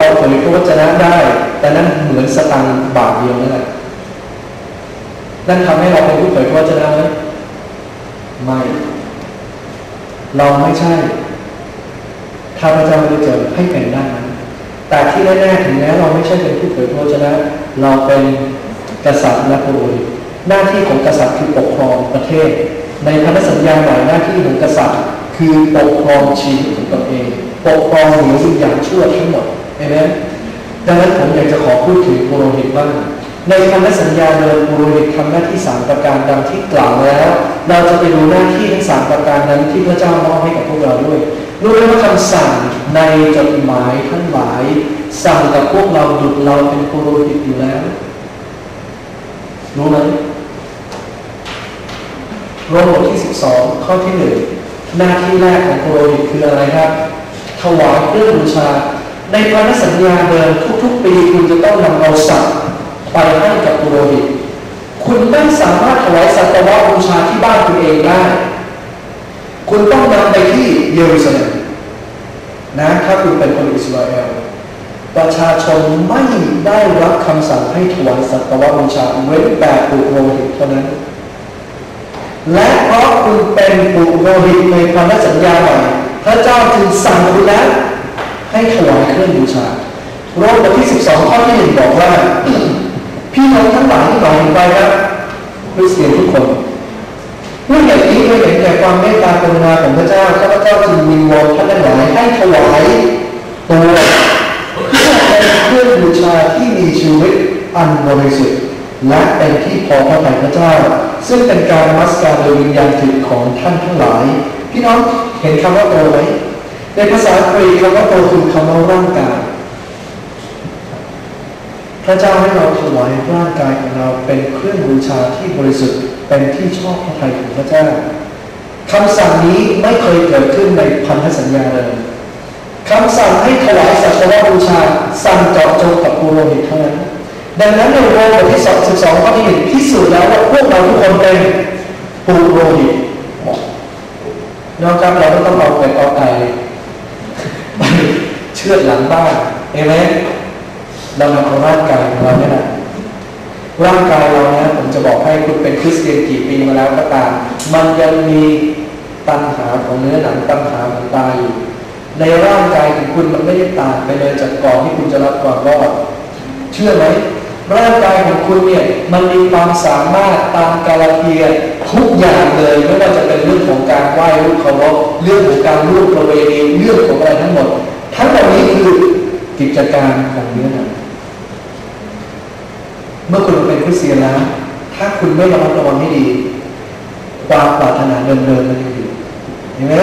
เราเผยพระวจนะได้ แต่นั้นเหมือนสตังบาทเดียวนั่นแหละนั่นทำให้เราเป็นผู้เผยพระวจนะไหมไม่ เราไม่ใช่ถ้าพระเจ้าไม่ได้เจอให้เป็นได้นั้นแต่ที่แน่ๆถึงแม้เราไม่ใช่เป็นผู้เผยพระวจนะเราเป็นกษัตริย์และปุโรหิตหน้าที่ของกษัตริย์คือปกครองประเทศ ในพันธสัญญาใหม่หน้าที่ของกษัตริย์ คือปกครองชีวิตของตนเอง ปกครองเหนือสิ่งอย่างชั่วทั้งหมด เห็นไหมดังนั้นผมอยากจะขอพูดถึงปุโรหิตบ้างในพันธสัญญาเดิมปุโรหิตทำหน้าที่สามประการดังที่กล่าวแล้ว เราจะไปดูหน้าที่ทั้งสามประการนั้นที่พระเจ้ามอบให้กับพวกเราด้วยรู้ไหมว่าคำสั่งในจดหมายทั้งหลาย สั่งกับพวกเราดุจเราเป็นปุโรหิตอยู่แล้ว รู้ไหมโรมบทที่ 12 ข้อที่หนึ่งหน้าที่แรกของปุโรหิตคืออะไรครับ ถวายเครื่องบูชา ในพันธสัญญาเดิมทุกๆปีคุณจะต้องนำเอาสัตว์ไปให้กับปุโรหิต คุณไม่สามารถถวายสัตวบูชาที่บ้านคุณเองได้ คุณต้องนำไปที่เยรูซาเล็มนะถ้าคุณเป็นคนอิสราเอลประชาชนไม่ได้รับคำสั่งให้ถวายสัตวบูชาเว้นแต่ปุโรหิตเท่านั้น และเพราะคุณเป็นปุโรหิตในพันธสัญญาใหม่พระเจ้าจึงสั่งคุณแล้ว ให้ถวายเครื่องบูชาโรมบทที่ 12 ข้อที่หนึ่งบอกว่า พี่น้องทั้งหลายที่หมายถึงไปครับคริสเตียนทุกคนเมื่ออย่างนี้เมื่อเห็นแก่ความเมตตากรุณาของพระเจ้าข้าพเจ้าจึงวิงวอนท่านทั้งหลายให้ถวายตัวเพื่อเป็นเครื่องบูชาที่มีชีวิตอันบริสุทธิ์และเป็นที่พอพระทัยพระเจ้า ซึ่งเป็นการมัสการโดยวิญญาณจิตของท่านทั้งหลาย พี่น้องเห็นคำว่าตัวไหม ในภาษากรีกคำว่าตัวคือคำว่าร่างกาย พระเจ้าให้เราถวายร่างกายของเราเป็นเครื่องบูชาที่บริสุทธิ์เป็นที่ชอบพระทัยของพระเจ้าคำสั่งนี้ไม่เคยเกิดขึ้นในพันธสัญญาเลยคำสั่งให้ถวายสัตวบูชาสั่งเจาะจงกับปุโรหิตเท่านั้น ดังนั้นในโรมบทที่สองสิบสองข้อที่หนึ่งพิสูจน์แล้วว่าพวกเราทุกคนเป็นปุโรหิตนอกจากเราก็ต้องเอาไปเอาไก่ไป เชือดหลังบ้านเอเมนเรานำเอาร่างกายของเราเนี่ยนะร่างกายเราเนี่ยผมจะบอกให้คุณเป็นคริสเตียนกี่ปีมาแล้วก็ตาม มันยังมีตัณหาของเนื้อหนังตัณหาของตาอยู่ในร่างกายของคุณมันไม่ได้ต่างไปเลยจากก่อนที่คุณจะรับก่อนรอดเชื่อไหมร่างกายของคุณเนี่ยมันมีความสามารถตามกาลเทียทุกอย่างเลยไม่ว่าจะเป็นเรื่องของการไหว้รูปเคารพเรื่องของการรูปประเวณีเรื่องของอะไรทั้งหมด ทั้งหมดนี้คือกิจการของเนื้อหนังเมื่อคุณเป็นคริสเตียนแล้ว ถ้าคุณไม่ระมัดระวังให้ดี ความปรารถนาเดิมๆมันยังอยู่เห็นไหม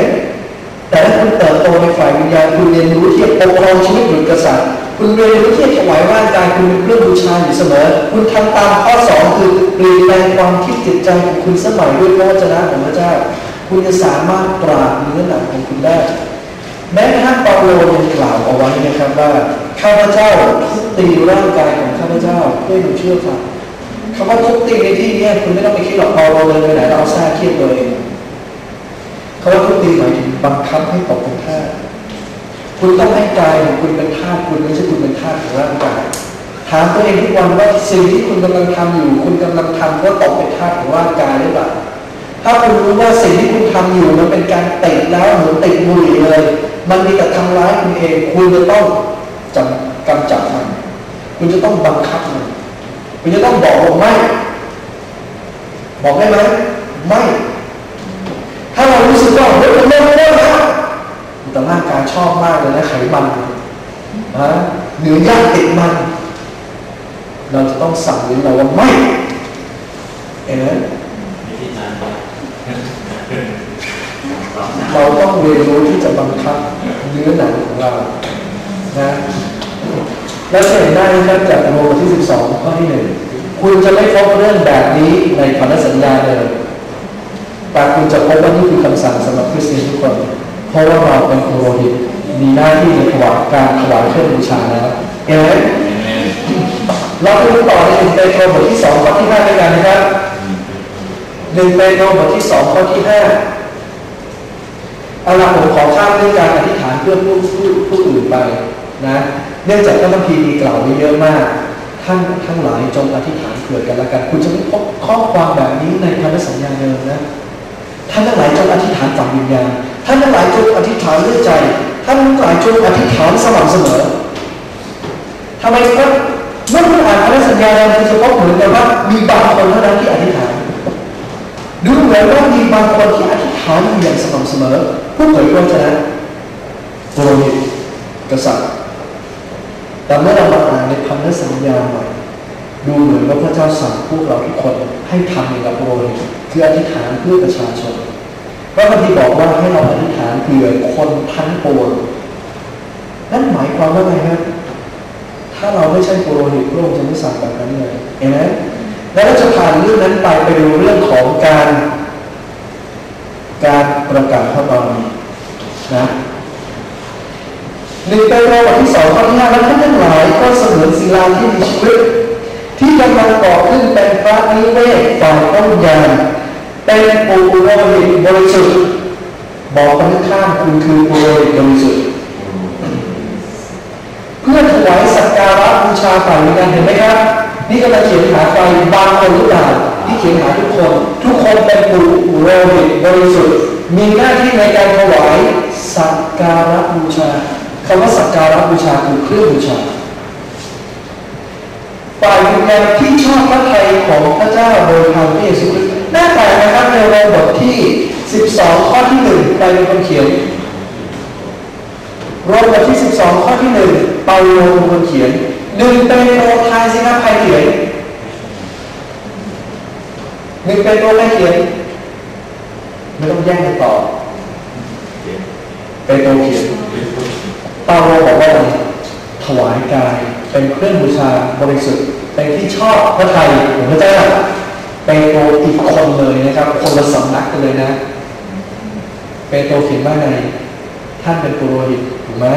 แต่ถ้าคุณเติบโตในฝ่ายวิญญาณคุณเรียนรู้ที่จะปกครองชีวิตหยุดกษัตริย์คุณเรียนรู้ที่จะถวายร่างกายคุณเป็นเรื่องบูชาอยู่เสมอ คุณทำตามข้อสองคือเปลี่ยนแปลงความคิดจิตใจของคุณสมัยด้วยพระวจนะของพระเจ้า คุณจะสามารถปราบเนื้อหนังของคุณได้ แม้กระทั่งเปาโลยังกล่าวเอาไว้นะครับว่าข้าพเจ้าทุบตีร่างกายของข้าพเจ้าเพื่อให้มันเชื่อฟังคำว่าทุบตีในที่นี้คุณไม่ต้องไปคิดหรอกเปาโลเดินไปไหนเราเอาแท้เทียบตัวเองคำว่าทุบตีหมายถึงบังคับให้ตกเป็นท่าคุณต้องให้กายของคุณเป็นทาสคุณไม่ใช่คุณเป็นทาสของร่างกายถามตัวเองทุกวันว่าสิ่งที่คุณกำลังทำอยู่ คุณกำลังทำเพราตกเป็นทาสของร่างกายหรือเปล่าถ้าคุณรู้ว่าสิ่งที่คุณทำอยู่มันเป็นการติดแล้วเหมือนติดบุหรี่เลย มันมีแต่ทำร้ายคุณเอง คุณจะต้องจำกำจัดมัน คุณจะต้องบังคับมัน คุณจะต้องบอกว่าไม่ บอกได้ไหมไม่ ถ้าเรารู้สึกว่าเฮ้ยมันเริ่มเริ่มแล้วแต่ร่างกายชอบมากเลยนะไขมันนะเนื้อย่างติดมัน เราจะต้องสั่งลิ้นเราว่าไม่เห็นไหมเราต้องเรียนรู้ที่จะบังคับ เนื้อหนังของเรานะแล้วจะเห็นได้นะครับจากโรมที่ 12 ข้อที่หนึ่งคุณจะไม่พบเรื่องแบบนี้ในพันธสัญญาเลยแต่คุณจะพบว่านี่คือคำสั่งสำหรับคริสเตียนทุกคน เพราะว่าเราเป็นโครหิตมีหน้าที่ในถวายการถวายเครื่องบูชาแล้วเห็นไหมเราไปดูต่อในหนึ่งเปโตรบทที่สองข้อที่ห้าด้วยกันนะครับหนึ่งเปโตรบทที่สองข้อที่ห้า เอาละผมขอข้ามเรื่องการอธิษฐานเพื่อผู้ผู้ผู้อื่นไปนะเนื่องจากพระคัมภีร์มีกล่าวไว้เยอะมาก ท่านทั้งหลายจงอธิษฐานเผื่อกันละกัน คุณจะไม่พบข้อความแบบนี้ในพันธสัญญาเดิมนะท่านทั้งหลายจงอธิษฐานฝั่งวิญญาณท่านทั้งหลายจงอธิษฐานด้วยใจ ท่านทั้งหลายจงอธิษฐานสม่ำเสมอทำไมครับเมื่อคุณอ่านพันธสัญญาเดิมคุณจะพบเหมือนกันว่ามีบางคนเท่านั้นที่อธิษฐานดูเหมือนว่ามีบางคนที่อธิษฐานอยู่อย่างสม่ำเสมอ ผู้เผยพระวจนะโปรหิตกษัตริย์ แต่เมื่อเรามาอ่านในพันธสัญญาใหม่ดูเหมือนว่าพระเจ้าสั่งพวกเราทุกคนให้ทำอย่างกับโปรหิตคืออธิษฐานเพื่อประชาชนพระคัมภีร์บอกว่าให้เราอธิษฐานเผื่อคนทั้งปวงนั่นหมายความว่าไงครับ ถ้าเราไม่ใช่โปรหิตพระองค์จะไม่สั่งแบบนั้นเลยเห็นไหมแล้วเราจะผ่านเรื่องนั้นไปไปดูเรื่องของการ การประกาศพระบารมีนะหนึ่งเปโตรบทที่สองข้อที่ห้าแล้วท่านทั้งหลายก็เสมือนศิลาที่มีชีวิต ที่กำลังก่อขึ้นเป็นพระนิเวศฝ่ายต้นยานเป็นปูโรหิตบริสุทธิ์บอกกันข้างคุณคือปูโรหิตบริสุทธิ์เพื่อถวายสักการะบูชาฝ่ายวิญญาณเห็นไหมครับ นี่กำลังเขียนหาใครบางคนหรือเปล่าิงหาทุกคน ทุกคนเป็นปูโรหิตบริสุทธิ์ มีหน้าที่ในการถวายสักการะบูชาคำว่าสักการะบูชาคือเครื่องบูชาฝ่ายวิญญาณที่ชอบพระทัยของพระเจ้าโดยทางพระเยซูคริสต์น่าแปลกนะครับในโรมบทที่ 12 ข้อที่1ไปเป็นคนเขียนโรมบทที่ 12 ข้อที่ 1 เปาโลเป็นคนเขียนหนึ่งเป็นโตทายสิครับใครเขียน หนึ่งเป็นโตใครเขียนไม่ต้องแย่งกันต่อเป็นโตเขียนเปาโลบอกว่าถวายกายเป็นเครื่องบูชาบริสุทธิ์เป็นที่ชอบพระทัยของพระเจ้าเปโตรอีกคนเลยนะครับ คนละสำนักกันเลยนะเปโตรเขียนว่าไงท่านเป็นปุโรหิตถูกไหม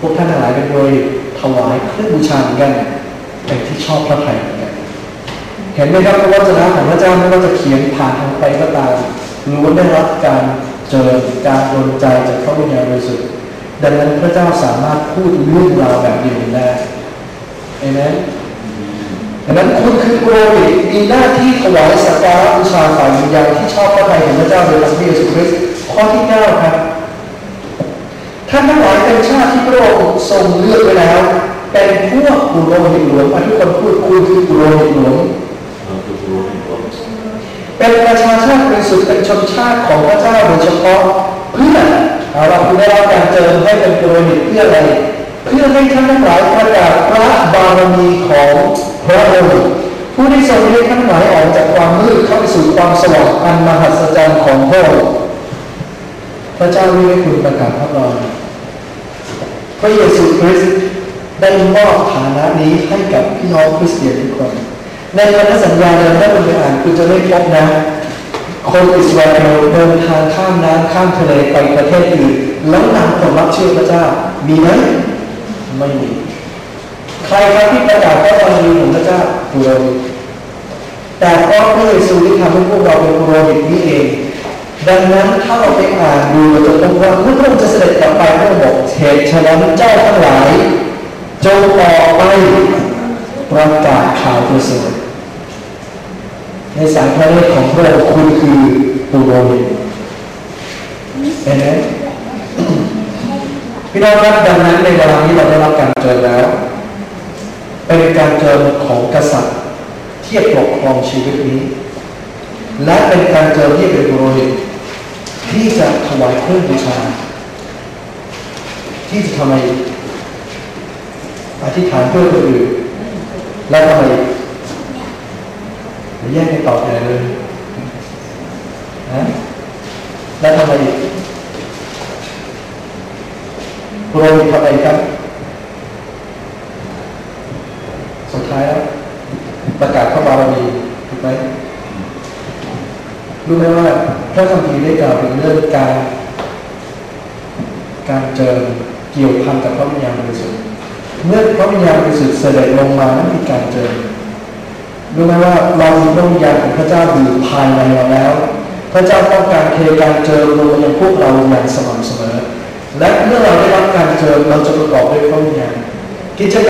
พวกท่านทั้งหลายเป็นปุโรหิตถวายเครื่องบูชาเหมือนกันเป็นที่ชอบพระทัยเหมือนกัน เห็นไหมครับพระวจนะของพระเจ้าไม่ว่าจะเขียนผ่านทางไปก็ตามล้วนได้รับการเจอการโดนใจจากพระวิญญาณบริสุทธิ์ดังนั้นพระเจ้าสามารถพูดเรื่องราวแบบเดียวได้เห็นดังนั้นคุณคือโปรหิมีหน้าที่ถวายสักการะบูชาฝ่ายวิญญาณที่ชอบพระทัยของพระเจ้าโดยพระเยซูคริสต์ข้อที่เก้าครับท่านทั้งหลายเป็นชาติที่พระองค์ทรงเลือกไว้แล้ว เป็นพวกปุโรหิตหลวงอะทุกคนพูดคุณคือปุโรหิตหลวง เป็นประชาชาติบริสุทธิ์เป็นชนชาติของพระเจ้าโดยเฉพาะเพื่อเอาเราคุณได้รับการเจิมให้เป็นปุโรหิตเพื่ออะไร เพื่อให้ท่านทั้งหลายประกาศพระบารมีของพระองค์ผู้ที่ทรงเรียกท่านทั้งหลายออกจากความมืดเข้าไปสู่ความสว่างอันมหัศจรรย์ของพระองค์พระเจ้าเรียกให้คุณประกาศพระบารมีพระเยซูคริสต์ได้มอบฐานะนี้ให้กับพี่น้องคริสเตียนทุกคน ในพันธสัญญาเดิมถ้าคุณไปอ่านคุณจะไม่พบนะ คนอิสราเอลเดินทางข้ามน้ำข้ามทะเลไปประเทศอื่นแล้วนำคนรับเชื่อพระเจ้า มีไหมไม่มี ใครครับที่ประกาศพระบารมีของพระเจ้าปุโรหิตแต่เพราะพระเยซูที่ทำให้พวกเราเป็นปุโรหิตนี้เอง ดังนั้นถ้าเราไปอ่านดูเราจะพบว่าเมื่อพระองค์จะเสด็จกลับไปพระองค์บอกเหตุฉะนั้นเจ้าทั้งหลายจงออกไปประกาศข่าวประเสริฐ ในสายพระเนตรของพระองค์คุณคือปุโรหิตเห็นไหมพี่น้องครับดังนั้นในเวลานี้เราได้รับการเจอแล้ว เป็นการเจอของกษัตริย์ที่ปกครองชีวิตนี้ และเป็นการเจอที่เป็นปุโรหิตที่จะถวายเครื่องบูชาที่จะทำไมอธิษฐานเพื่อคนอื่นและทำไม แยกให้ตอบใหญ่เลยนะและทำไมปุโรหิตทำไมครับ สุดท้ายแล้วประกาศพระบารมีถูกไหมรู้ไหมว่าพระคัมภีร์ได้กล่าวถึงเรื่องการ การเจอเกี่ยวพันกับพระวิญญาณบริสุทธิ์เมื่อพระวิญญาณบริสุทธิ์เสด็จลงมานั้นมีการเจอ รู้ไหมว่าเรามีพระวิญญาณของพระเจ้าอยู่ภายในเราแล้ว พระเจ้าต้องการเทการเจอลงมายังพวกเราอย่างสม่ำเสมอ และเมื่อเราได้รับการเจอเราจะประกอบด้วยพระวิญญาณกิจ